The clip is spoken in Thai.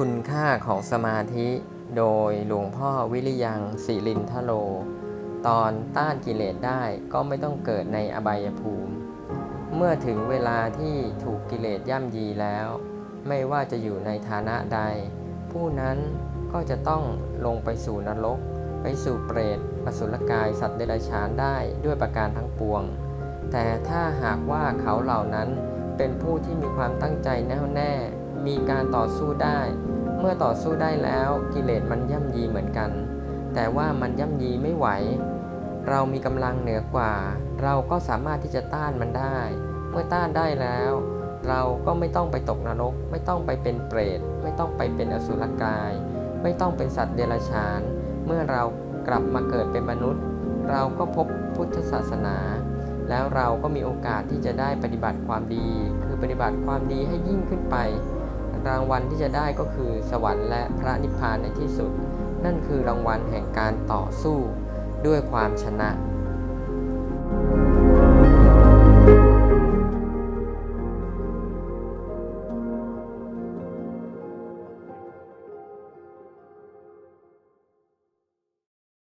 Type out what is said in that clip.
คุณค่าของสมาธิโดยหลวงพ่อวิริยังศิรินทโล ตอนต้านกิเลสได้ก็ไม่ต้องเกิดในอบายภูมิ เมื่อถึงเวลาที่ถูกกิเลสย่ำยีแล้ว ไม่ว่าจะอยู่ในฐานะใด ผู้นั้นก็จะต้องลงไปสู่นรก ไปสู่เปรตอสุรกายสัตว์เดรัจฉานได้ด้วยประการทั้งปวง แต่ถ้าหากว่าเขาเหล่านั้นเป็นผู้ที่มีความตั้งใจแน่วแน่ มีการต่อสู้ได้ เมื่อต่อสู้ได้แล้วกิเลสมันย่ำยีเหมือนกัน แต่ว่ามันย่ำยีไม่ไหว เรามีกำลังเหนือกว่า เราก็สามารถที่จะต้านมันได้ เมื่อต้านได้แล้ว เราก็ไม่ต้องไปตกนรก ไม่ต้องไปเป็นเปรต ไม่ต้องไปเป็นอสุรกาย ไม่ต้องเป็นสัตว์เดรัจฉาน เมื่อเรากลับมาเกิดเป็นมนุษย์ เราก็พบพุทธศาสนาแล้วเราก็มีโอกาสที่จะได้ปฏิบัติความดี คือปฏิบัติความดีให้ยิ่งขึ้นไป รางวัลที่จะได้ก็คือสวรรค์และพระนิพพานในที่สุด นั่นคือรางวัลแห่งการต่อสู้ด้วยความชนะ